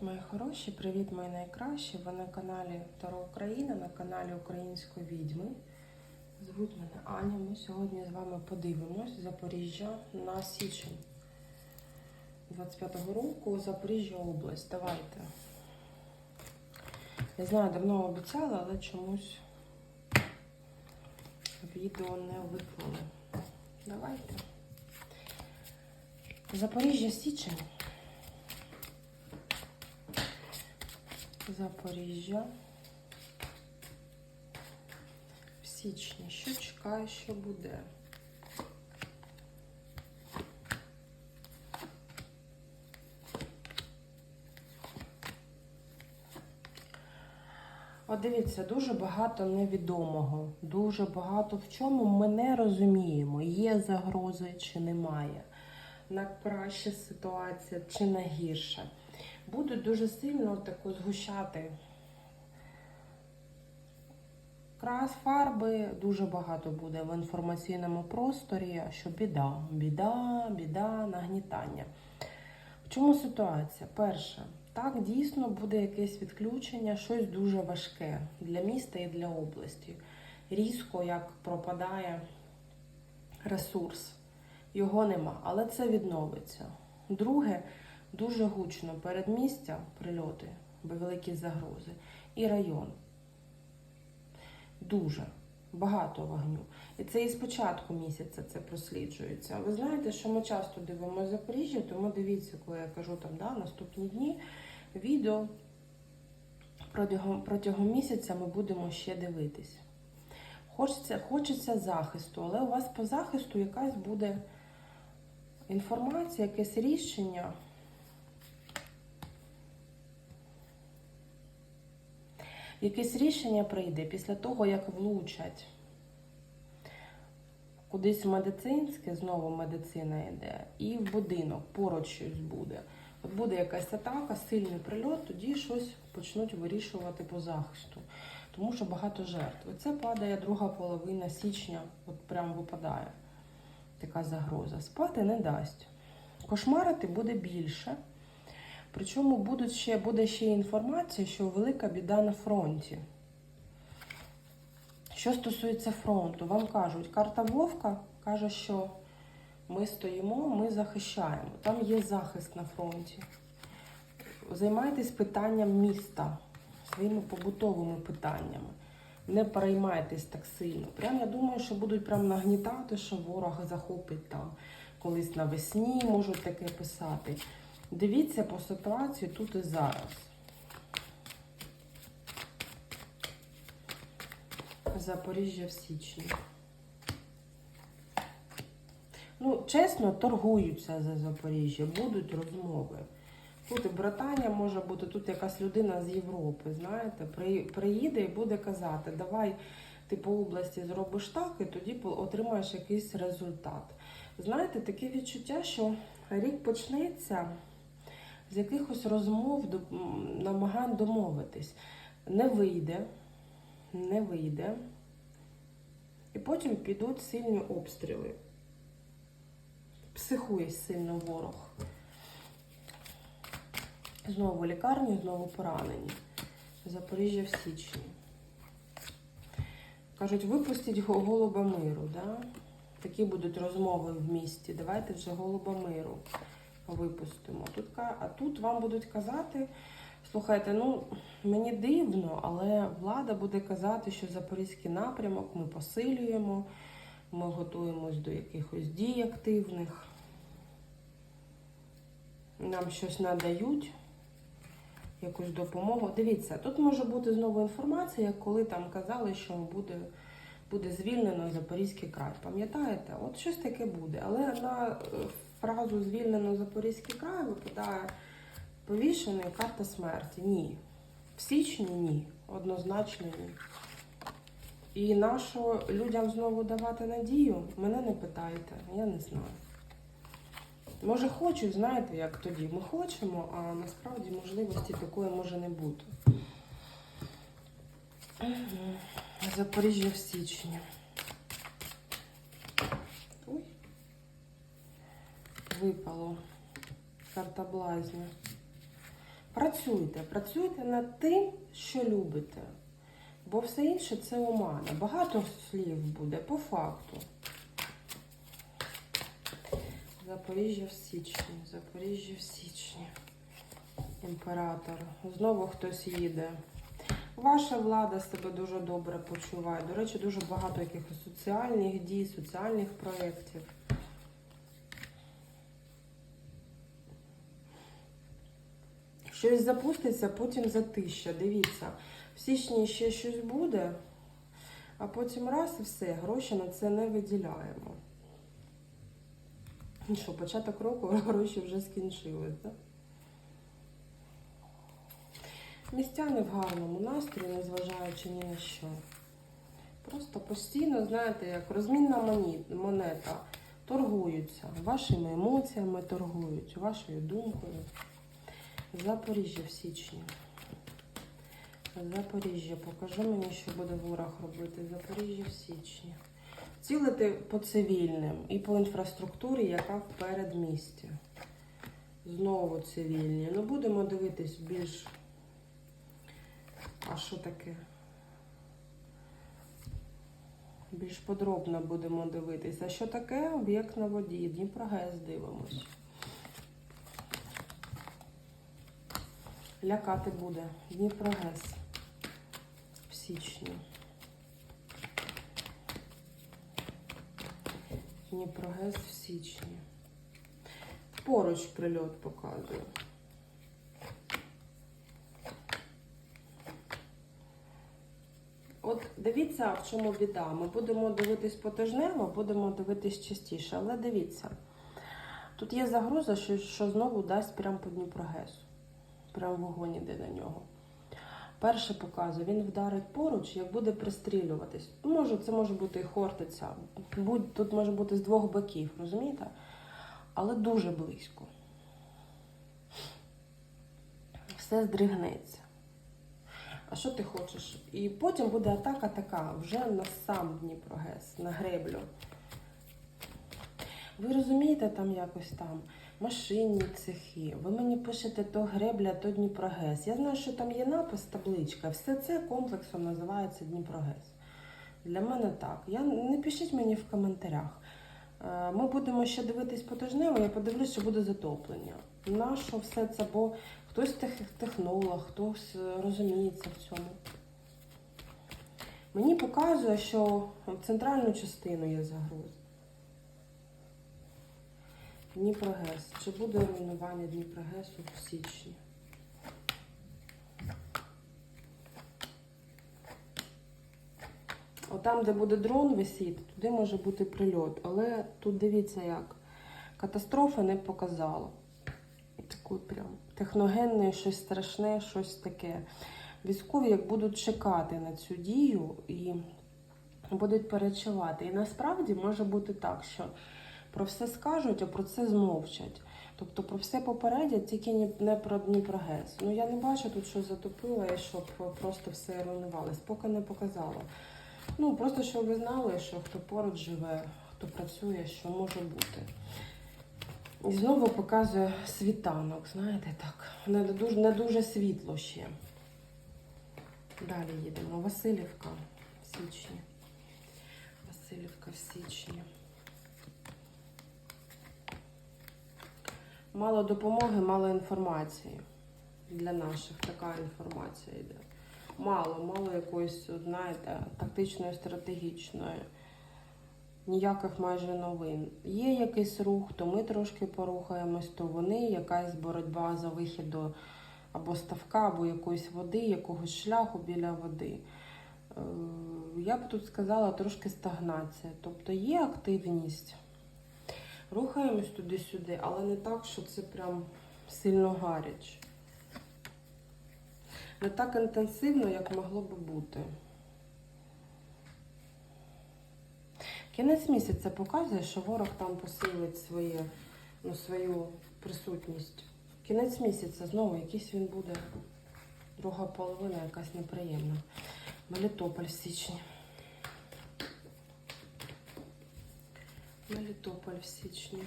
Мої хороші, привіт, мої найкращі. Ви на каналі Таро Україна, на каналі Української відьми. Звуть мене Аня. Ми сьогодні з вами подивимось Запоріжжя на січень 25-го року. Запоріжжя область. Давайте. Я знаю, давно обіцяла, але чомусь відео не виклали. Давайте. Запоріжжя січень. Запоріжжя. В січні. Що чекаю, що буде? От дивіться, дуже багато невідомого, дуже багато в чому ми не розуміємо, є загрози чи немає, на краща ситуація чи на гірше. Будуть дуже сильно таку згущати крас фарби, дуже багато буде в інформаційному просторі, що біда, біда, біда, нагнітання. В чому ситуація? Перше, так, дійсно буде якесь відключення, щось дуже важке для міста і для області. Різко як пропадає ресурс, його нема, але це відновиться. Друге, дуже гучно передмістя, прильоти, бо великі загрози, і район. Дуже багато вогню. І це і з початку місяця це просліджується. Ви знаєте, що ми часто дивимося Запоріжжя, тому дивіться, коли я кажу там да, наступні дні відео протягом, протягом місяця ми будемо ще дивитись. Хочеться, хочеться захисту, але у вас по захисту якась буде інформація, якесь рішення. Якесь рішення прийде після того, як влучать кудись медицинське, знову медицина йде, і в будинок поруч щось буде. От буде якась атака, сильний прильот, тоді щось почнуть вирішувати по захисту. Тому що багато жертв. Оце падає друга половина січня, от прям випадає така загроза. Спати не дасть. Кошмарити буде більше. Причому будуть ще, буде ще інформація, що велика біда на фронті. Що стосується фронту, вам кажуть, карта Вовка каже, що ми стоїмо, ми захищаємо. Там є захист на фронті. Займайтесь питанням міста, своїми побутовими питаннями. Не переймайтесь так сильно. Прям я думаю, що будуть прям нагнітати, що ворог захопить там колись навесні, можуть таке писати. Дивіться по ситуації тут і зараз. Запоріжжя в січні. Ну, чесно, торгуються за Запоріжжя, будуть розмови. Тут і братання може бути, тут якась людина з Європи, знаєте, приїде і буде казати, давай ти по області зробиш так, і тоді отримаєш якийсь результат. Знаєте, таке відчуття, що рік почнеться з якихось розмов, намагань домовитись. Не вийде, не вийде. І потім підуть сильні обстріли. Психує сильно ворог. Знову лікарні, знову поранені. Запоріжжя в січні. Кажуть, випустіть голуба миру. Да? Такі будуть розмови в місті. Давайте вже голуба миру випустимо. Тут, а тут вам будуть казати, слухайте, ну мені дивно, але влада буде казати, що Запорізький напрямок ми посилюємо, ми готуємось до якихось дій активних. Нам щось надають, якусь допомогу. Дивіться, тут може бути знову інформація, коли там казали, що буде, буде звільнено Запорізький край. Пам'ятаєте? От щось таке буде. Але на е, фразу звільнено Запорізький край випадає повішений карта смерті. Ні. В січні ні. Однозначно ні. І нащо людям знову давати надію? Мене не питайте, я не знаю. Може, хочуть, знаєте, як тоді. Ми хочемо, а насправді можливості такої може не бути. Запоріжжя в січні. Випало. Карта блазня. Працюйте, працюйте над тим, що любите. Бо все інше це омана. Багато слів буде по факту. Запоріжжя в січні, Запоріжжя в січні. Імператор. Знову хтось їде. Ваша влада себе дуже добре почуває. До речі, дуже багато якихось соціальних дій, соціальних проєктів. Щось запуститься, потім затища. Дивіться, в січні ще щось буде, а потім раз і все, гроші на це не виділяємо. Що, початок року гроші вже скінчились, так? Містяни в гарному настрої, незважаючи ні на що. Просто постійно, знаєте, як розмінна монета, торгуються. Вашими емоціями торгують, вашою думкою. Запоріжжя в січні. Запоріжжя, покажи мені, що буде ворог робити. Запоріжжя в січні. Цілити по цивільним і по інфраструктурі, яка в передмісті. Знову цивільні. Ну, будемо дивитись більш. А що таке? Більш подробно будемо дивитися. А що таке об'єкт на воді? Дніпрогес дивимось. Лякати буде. Дніпрогес в січні. Дніпрогес в січні. Поруч прильот показує. От дивіться, в чому біда. Ми будемо дивитись потижнево, будемо дивитись частіше. Але дивіться, тут є загроза, що, що знову дасть прямо по Дніпрогесу. Прямо вогонь іде на нього. Перше показує, він вдарить поруч, як буде пристрілюватись. Може, це може бути і хортиця. Будь, тут може бути з двох боків, розумієте? Але дуже близько. Все здригнеться. А що ти хочеш? І потім буде атака така, вже на сам Дніпрогес, на греблю. Ви розумієте, там якось там машинні цехи. Ви мені пишете то гребля, то Дніпрогес. Я знаю, що там є напис, табличка. Все це комплексом називається Дніпрогес. Для мене так. Я не пишіть мені в коментарях. Е, Ми будемо ще дивитись потижнево, я подивлюсь, що буде затоплення. Нащо все це? Бо хтось тех- технолог, хтось е, розуміється в цьому. Мені показує, що центральну частину є загроза. Дніпрогес. Чи буде руйнування Дніпрогесу в січні? Отам, де буде дрон висіти, туди може бути прильот. Але тут дивіться як. Катастрофа не показала. Таку прям техногенне, щось страшне, щось таке. Військові як будуть чекати на цю дію і будуть перечувати. І насправді може бути так, що про все скажуть, а про це змовчать. Тобто про все попередять, тільки ні- не про Дніпрогес. Ну я не бачу тут, що затопило, і щоб просто все руйнувалось, поки не показала. Ну просто щоб ви знали, що хто поруч живе, хто працює, що може бути. І знову показує світанок, знаєте, так. Не дуже, не дуже світло ще. Далі їдемо. Васильівка в січні. Васильівка в січні. Мало допомоги, мало інформації. Для наших така інформація йде. Мало, мало якоїсь, знаєте, тактичної, стратегічної. Ніяких майже новин. Є якийсь рух, то ми трошки порухаємось, то вони, якась боротьба за вихід до або ставка, або якоїсь води, якогось шляху біля води. Е, Я б тут сказала трошки стагнація. Тобто є активність. Рухаємось туди-сюди, але не так, що це прям сильно гаряче. Не так інтенсивно, як могло би бути. Кінець місяця показує, що ворог там посилить своє, ну, свою присутність. Кінець місяця знову якийсь він буде. Друга половина якась неприємна. Мелітополь в січні. Мелітополь в січні.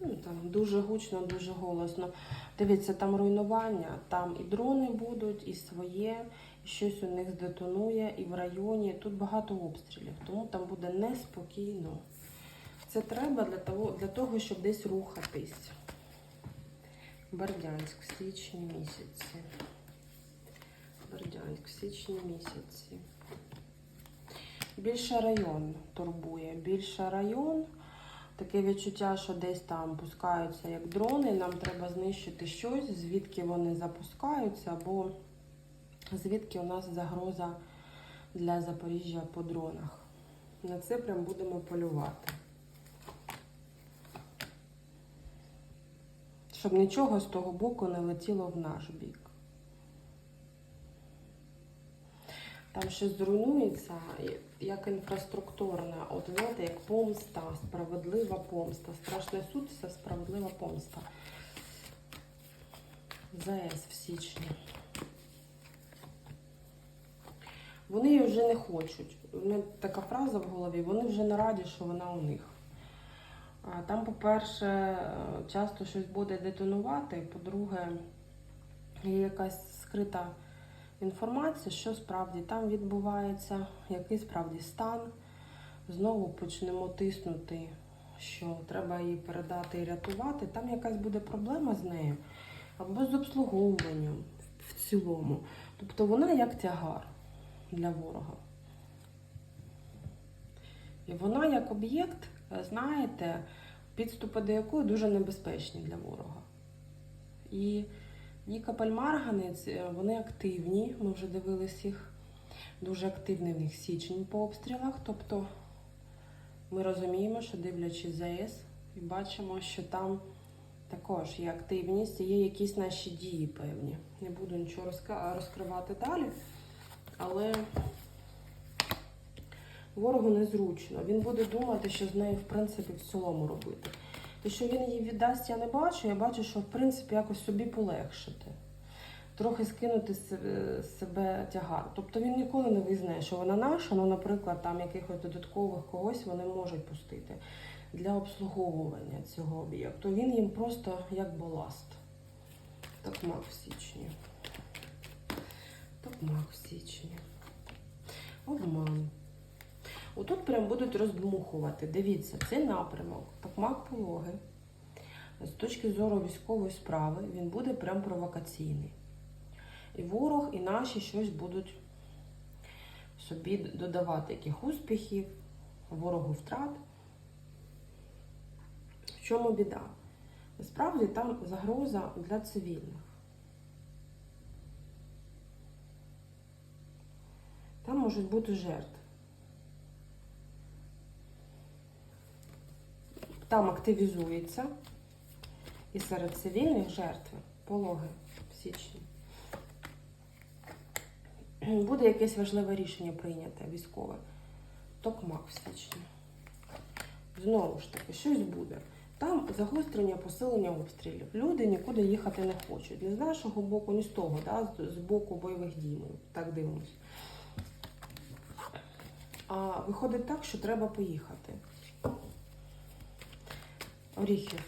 Ну, там дуже гучно, дуже голосно. Дивіться, там руйнування, там і дрони будуть, і своє, і щось у них здетонує, і в районі. Тут багато обстрілів, тому там буде неспокійно. Це треба для того, для того щоб десь рухатись. Бердянськ в січні місяці. Бердянськ в січні місяці. Більше район турбує. Більше район. Таке відчуття, що десь там пускаються як дрони. Нам треба знищити щось, звідки вони запускаються, або звідки у нас загроза для Запоріжжя по дронах. На це прям будемо полювати. Щоб нічого з того боку не летіло в наш бік. Там щось зруйнується, як інфраструктурне, от знаєте, як помста, справедлива помста. Страшний суд це справедлива помста. ЗАЕС в січні. Вони її вже не хочуть. У мене така фраза в голові, вони вже не раді, що вона у них. Там, по-перше, часто щось буде детонувати, по-друге, є якась скрита інформація, що справді там відбувається, який справді стан. Знову почнемо тиснути, що треба її передати і рятувати. Там якась буде проблема з нею або з обслуговуванням в цілому. Тобто вона як тягар для ворога. І вона як об'єкт, знаєте, підступи до якої дуже небезпечні для ворога. І Нікопель Марганець, е, вони активні, ми вже дивились їх, дуже активний в них січень по обстрілах. Тобто ми розуміємо, що дивлячись ЗАЕС, і бачимо, що там також є активність є якісь наші дії певні. Не буду нічого розкривати далі, але ворогу незручно. Він буде думати, що з нею, в принципі, в цілому робити. Те, що він її віддасть, я не бачу. Я бачу, що в принципі якось собі полегшити. Трохи скинути з себе- тягар. Тобто він ніколи не визнає, що вона наша, ну, наприклад, там якихось додаткових когось вони можуть пустити для обслуговування цього об'єкту. Він їм просто як баласт. Токмак в січні. Токмак в січні. Обман. Отут прям будуть роздмухувати. Дивіться, цей напрямок, Токмак пологи. З точки зору військової справи він буде прям провокаційний. І ворог, і наші щось будуть собі додавати яких успіхів, ворогу втрат. В чому біда? Насправді там загроза для цивільних. Там можуть бути жертви. Там активізується і серед цивільних жертви пологи в січні. Буде якесь важливе рішення прийняте військове. Токмак в січні. Знову ж таки, щось буде. Там загострення, посилення обстрілів. Люди нікуди їхати не хочуть. Не з нашого боку, ні з того, да? з- боку бойових дій. Ми так дивимося. А виходить так, що треба поїхати. Оріхів.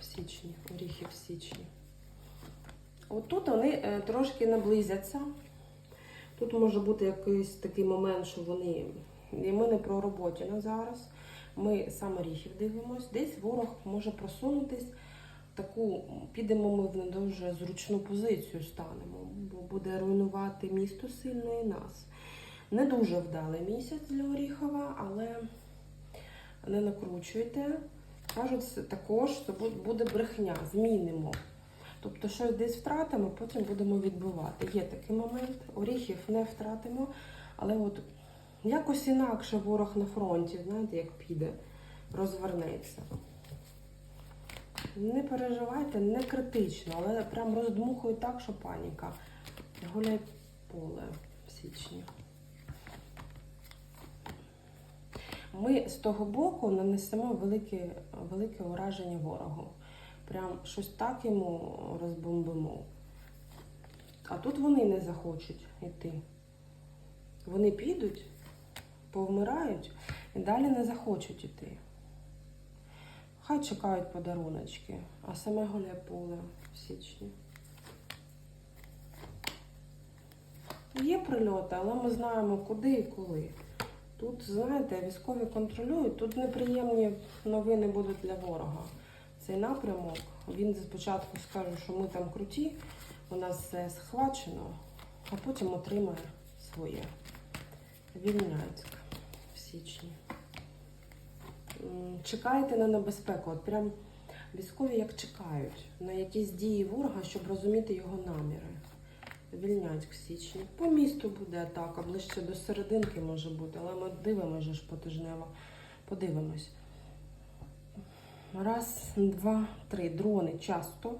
В січні. Оріхів в січні. От тут вони е, трошки наблизяться. Тут може бути якийсь такий момент, що вони. І ми не про роботі на зараз. Ми саме оріхів дивимось. Десь ворог може просунутись. Таку підемо ми в не дуже зручну позицію станемо, бо буде руйнувати місто сильно і нас. Не дуже вдалий місяць для Оріхова, але не накручуйте. Кажуть, також бу- буде брехня, змінимо. Тобто щось десь втратимо, потім будемо відбивати. Є такий момент, оріхів не втратимо, але от якось інакше ворог на фронті, знаєте, як піде, розвернеться. Не переживайте, не критично, але прям роздмухує так, що паніка. Гуляй поле в січні. Ми з того боку нанесемо велике, велике ураження ворогу. Прям щось так йому розбомбимо. А тут вони не захочуть йти. Вони підуть, повмирають і далі не захочуть йти. Хай чекають подаруночки, а саме Гуляйполе в січні. Є прильоти, але ми знаємо куди і коли. Тут, знаєте, військові контролюють, тут неприємні новини будуть для ворога. Цей напрямок, він спочатку скаже, що ми там круті, у нас все схвачено, а потім отримає своє. Вільняцьк в січні. Чекайте на небезпеку. От прям військові як чекають на якісь дії ворога, щоб розуміти його наміри. Вільняцьк в січні. По місту буде атака, ближче до серединки може бути, але ми дивимося ж потижнево. Подивимось. Раз, два, три. Дрони часто.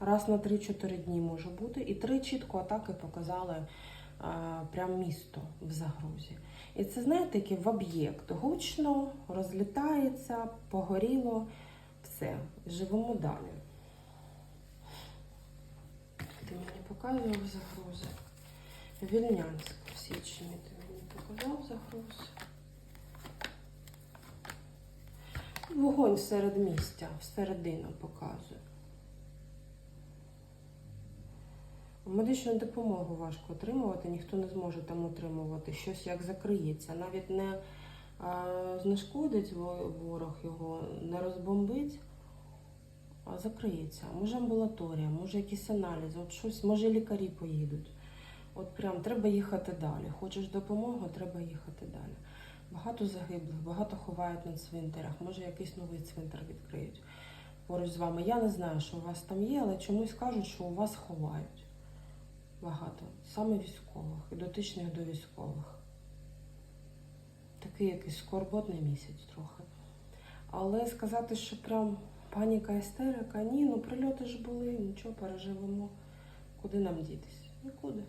Раз на 3-4 дні може бути. І три чітко атаки показали а, прям місто в загрозі. І це, знаєте, який в об'єкт. Гучно, розлітається, погоріло, все. Живемо далі. Ти мені показував загрози. Вільнянськ в січні ти мені показав загрози. Вогонь в середмістя, всередину показує. Медичну допомогу важко отримувати, ніхто не зможе там отримувати. Щось як закриється. Навіть не а, знешкодить ворог його, не розбомбить, закриється. Може амбулаторія, може якісь аналізи, от щось, може лікарі поїдуть. От прям треба їхати далі. Хочеш допомогу, треба їхати далі. Багато загиблих, багато ховають на цвинтарях. Може якийсь новий цвинтар відкриють поруч з вами. Я не знаю, що у вас там є, але чомусь кажуть, що у вас ховають. Багато. Саме військових і дотичних до військових. Такий якийсь скорботний місяць трохи. Але сказати, що прям паніка, істерика, ні, ну прильоти ж були, нічого переживемо. Куди нам дітись? Нікуди.